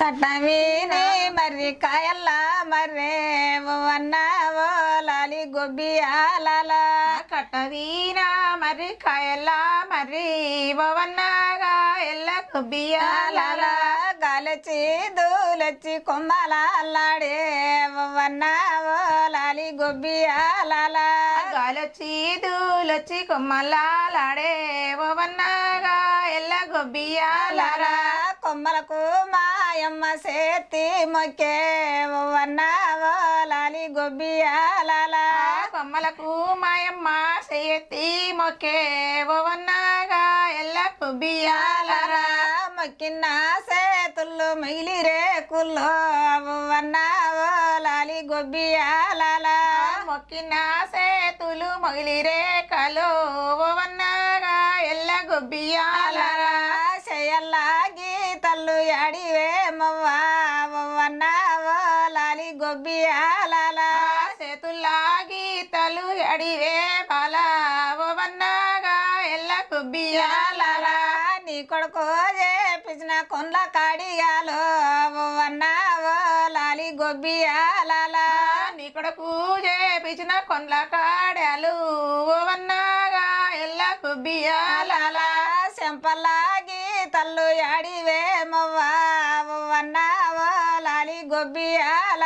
కట్టమీని మర్రి కాయల్లా మర్రే అన్నావో లాలి గొబ్బియాల కట్టవీనా మరి కాయల్లా మరి బవన్నగా ఎల్ల కుబ్బియాల గాలచి దూలొచ్చి కొమ్మలాడే అన్నావో లాలి గొబ్బియాల గాలొచ్చి దూలొచ్చి కొమ్మలాడే బవన్నగా ఎల్ల గొబ్బియాలరా కొమ్మలకు మాయమ్మ సేతి మొక్కే అన్నావో లాలి గొబ్బియాల కొమ్మలకు మాయమ్మ చేయెత్తి మొక్కే బవన్నగా ఎల్ల కుబ్బియాలరా మొక్కిన సేతుల్లో మిగిలి రేకుల్లో అన్నావో లాలి గొబ్బియాల మొక్కిన సేతులు మొగిలి రేఖలు ఓవన్నగా కొండ్ల కాడియాలో అన్నావో లాలి గొబ్బియాల నీ కొడుకు చేపించిన కొండ్ల కాడాలు ఓవన్నాగా ఎల్ల గొబ్బియాల చెంపల్లాగి తల్లు అడివే అన్నావో లాలి గొబ్బియాల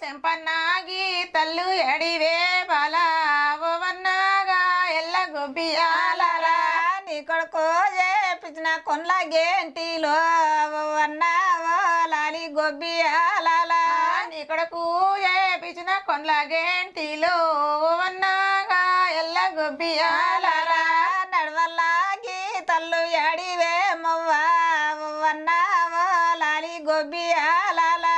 సెంపన్నాగి తల్లు ఎడివే చేపించిన కొండ్ల గేంటిలో అన్నావో లాలి గొబ్బియాల నీ కొడుకు చేపించిన కొండ్ల గేంటిలో ఓవన్నగా ఎల్ల గొబ్బియాలరా నడవల్లాగి తల్లు అడివే మవ్వా అన్నావో లాలి గొబ్బియాల నడుముల్లాగి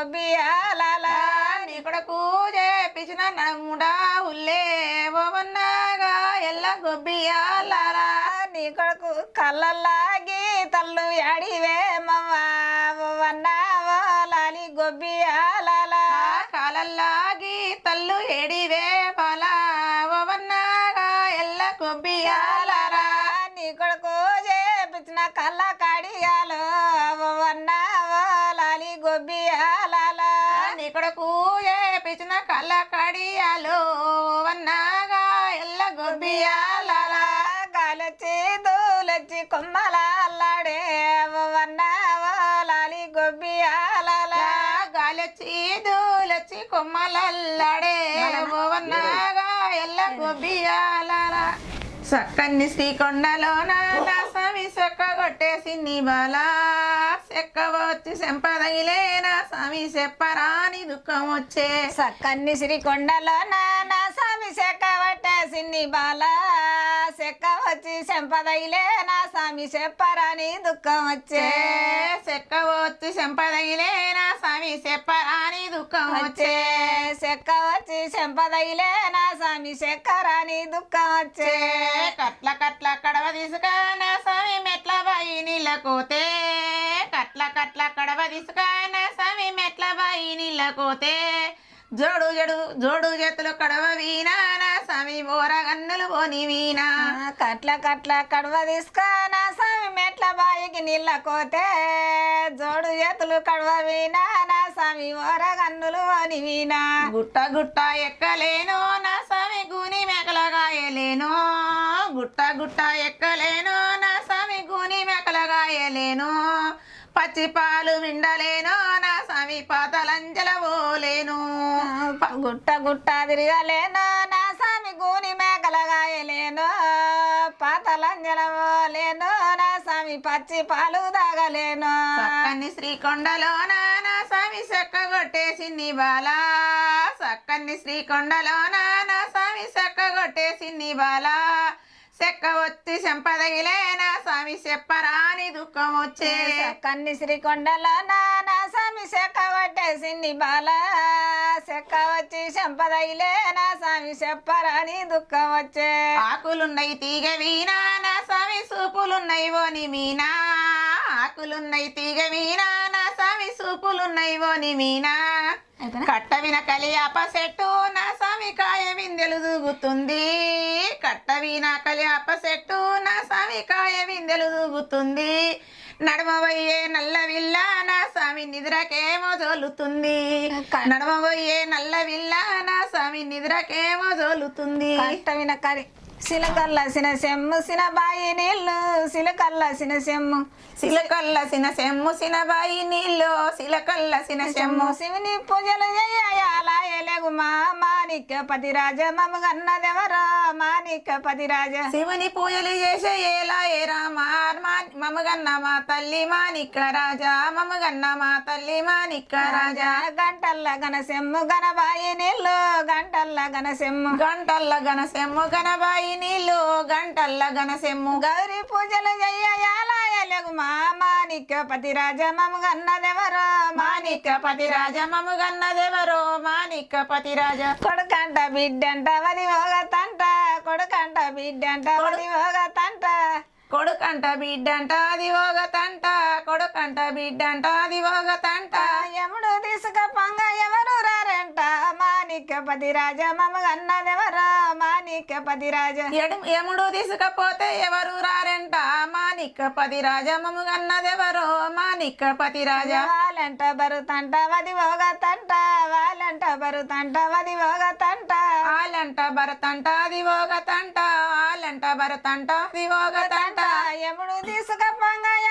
లాలి గొబ్బియాల నీ కొడుకు చేపించిన నడుముడా ఉల్లే. ఓవన్నగా ఎల్ల గొబ్బియాలరా నీ కొడుకు కళ్ళల్లాగి తల్లు అడివే మవ్వా అన్నావో లాలి గొబ్బియాల కాలల్లాగి తల్లు ఎడివే కొడుకు ఏ పిచ్చిన కళ్ళ కడియాలు వన్నాగా ఎల్ల గొబ్బియాలరా గాలొచ్చి దూలొచ్చి కొమ్మల అల్లాడే లాలి గొబ్బియాల గాలొచ్చి దూలొచ్చి కొమ్మలల్లాడే ఓవన్నగా ఎల్ల గొబ్బియాలరా సక్కన్ని శ్రీకొండలోన నా స్వామి సొక్క కొట్టేసి నీ చెక్క వచ్చి సెంపదగిలే నా స్వామి చెప్పరాని దుఃఖం వచ్చే సక్కన్ని శ్రీకొండలో నాన్న స్వామి చెక్క పట్టేసింది బాల. చెక్క వచ్చి చెంపదగిలే నా స్వామి చెప్పరాని దుఃఖం వచ్చే చెక్క వచ్చి సెంపదగిలే నా స్వామి చెప్పరాని దుఃఖం వచ్చే చెక్క వచ్చి చెంపదగిలే నా స్వామి చెక్కరాని దుఃఖం వచ్చే కట్ల కట్ల కడవ తీసుక నా స్వామి మెట్ల బాయి నీళ్ళ కోతే. కట్ల కట్ల కడవ తీసుక నా స్వామి మెట్ల బాయి నీళ్ళ కోతే. జోడు జడు జోడు చేతులు కడవ వీణా నా స్వామి బోరగన్నులు పోని వీణా. ఆ, కట్ల కట్ల కడవ తీసుక నా స్వామి మెట్ల బాయికి నీళ్ళ కోతే. జోడు చేతులు కడవ వీణా నా స్వామి ఓరగన్నులు అని వీణా గుట్ట గుట్ట ఎక్కలేను నా స్వామి గూని మేకలగాయలేను గుట్ట గుట్ట ఎక్కలేను నా స్వామి గూని మేకలగాయలేను పచ్చి పాలు విండలేను నా స్వామి పాతలంజల పోలేను. గుట్ట గుట్ట తిరగలేను నా స్వామి పచ్చి పాలు తాగలేను? సక్కని శ్రీకొండలో నా స్వామి చెక్క కొట్టేసింది బాల. సక్కని శ్రీకొండలో నా స్వామి చెక్క కొట్టేసింది బాల. చెక్క వచ్చి చెంపదగిలే నా స్వామి చెప్పరాని దుఃఖం వచ్చే. కన్ని శ్రీకొండలో నా స్వామి చెక్క పట్టేసింది బాల. చెక్క వచ్చి చెంపదగిలే నా స్వామి చెప్పరాని దుఃఖం వచ్చే ఆకులున్నాయి తీగ వీణా నా స్వామి సూపులున్నాయి ఓని మీనా. ఆకు ఆకులున్నాయి తీగ మీనా నా స్వామి సూపులున్నాయి ఓని మీనా. అయిపోయినా? కట్టవిన కలియాప చెట్టు నా స్వామి కాయ విందెలు దూగుతుంది. కట్టవిన కలియాప చెట్టు నా స్వామి కాయ విందెలు దూగుతుంది. నడమబోయే నల్ల విల్ల నా స్వామి నిద్రకేమో జోలుతుంది. నడమబోయే నల్ల విల్ల నా స్వామి నిద్రకేమో జోలుతుంది. కష్టమైన కరి సిలకల్ల సిన సెమ్ము సిన బాయి నీళ్ళు. సిలకల్ల సిన సెమ్ము. సిలకల్ల సిన సెమ్ము సినబాయి నీళ్ళు. సిలకల్ల సిన సెమ్ము. శివుని పూజలు చేయాలగు మా మాణిక్య పతిరాజ. మమ్మ గన్నదెవరో? మాణిక్య పతిరాజ. శివుని పూజలు చేసే ఏలా ఏ రామా మమగన్న మా తల్లి మానిక్క రాజా. మమ్మగన్న మా తల్లి మానిక్క రాజా. గంటల్ల గన సెమ్ము గనబాయి నీళ్ళు. గంటల్ల గన సెమ్ము. గంటల్ల గనసెమ్ము గనబాయి నీళ్ళు గంటల్ల గనసెమ్ము గౌరీ పూజలు చెయ్యాలగు మా మాణిక్య పతిరాజ మమ్మ గన్నదెవరో? మానిక్క పతి రాజా మమగన్నదెవరో కొడుకంట బిడ్డంట వది తంట కొడుకంట బిడ్డంట వది తంట కొడుకంట బిడ్డంట అది తంట కొడుకంట బిడ్డంట అది తంట యముడు తీసుక పంగ ఎవరు మాణిక్య పతిరాజ మమ్మ గన్నదెవరో మాణిక్య పతిరాజ ఎడు ఎముడు తీసుకపోతే ఎవరు రారంట? మానిక్క పతి రాజా మమగన్నదెవరో మానిక్క పతి రాజా. వాళ్ళంట బరుతంట వది తంట వాళ్ళంట బరుతంట వది తంట ఆలంట భరతంట అది తంట ఆలంట భరతంట అది తంట యముడు తీసుక పంగ ఎవరు రారంట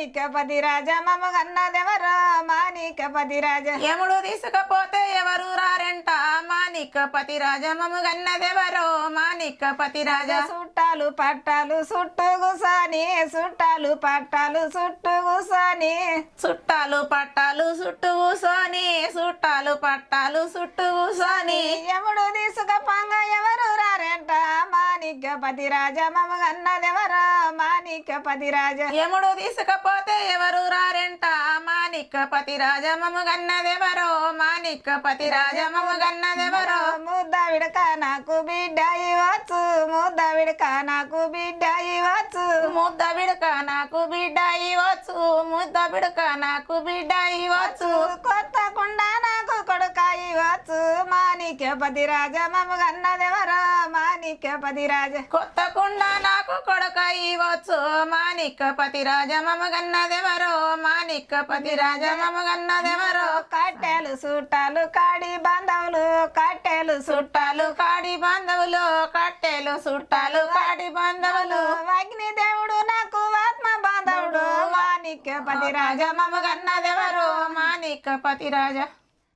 మాణిక్య పతిరాజ మమ్మ గన్నదెవరో మాణిక్య పతిరాజ యముడు తీసుకపోతే ఎవరు రారంట? మానిక్క పతి రాజా? మమగన్నదెవరో మానిక్క పతి రాజా? చుట్టాలు పట్టాలు చుట్టూ గుసాని. చుట్టాలు పట్టాలు చుట్టూ గుసాని. చుట్టాలు పట్టాలు చుట్టూ కూసోని చుట్టాలు పట్టాలు చుట్టూ కూసోని యముడు తీసుక పంగ ఎవరు రారంట? మాణిక్య పతిరాజ మమ్మ గన్నదెవరో మాణిక్య పతిరాజ యముడు తీసుకపోతే ఎవరు రారంట? మానిక్క పతి రాజా మమగన్నదెవరో మానిక్క పతి రాజా మమగన్నదెవరో ముద్ద విడక నాకు బిడ్డ ఇవ్వచ్చు ముద్ద విడక నాకు బిడ్డ ఇవ్వచ్చు. ముద్ద బిడక నాకు బిడ్డ ఇవ్వచ్చు ముద్ద బిడక నాకు బిడ్డ ఇవ్వచ్చు. కొత్త కుండ నాకు కొడుక ఇవ్వచ్చు. మాణిక్య పతిరాజ మమ్మ గన్నదెవరో మాణిక్య పతిరాజ కొత్త కుండ నాకు కొడక ఇవ్వచ్చు మానిక్క పతి రాజా మమగన్నదెవరో మానిక్క పతి రాజా మమగన్నదెవరో కట్టెలు చుట్టాలు కాడి బాంధవులు కట్టెలు చుట్టాలు కాడి బాంధవులు కట్టెలు చుట్టాలు కాడి బాంధవులు. అగ్ని దేవుడు నాకు ఆత్మ బాంధవుడు మాణిక్య పతిరాజ రాజా మమగన్నదెవరో మానిక్క పతి రాజా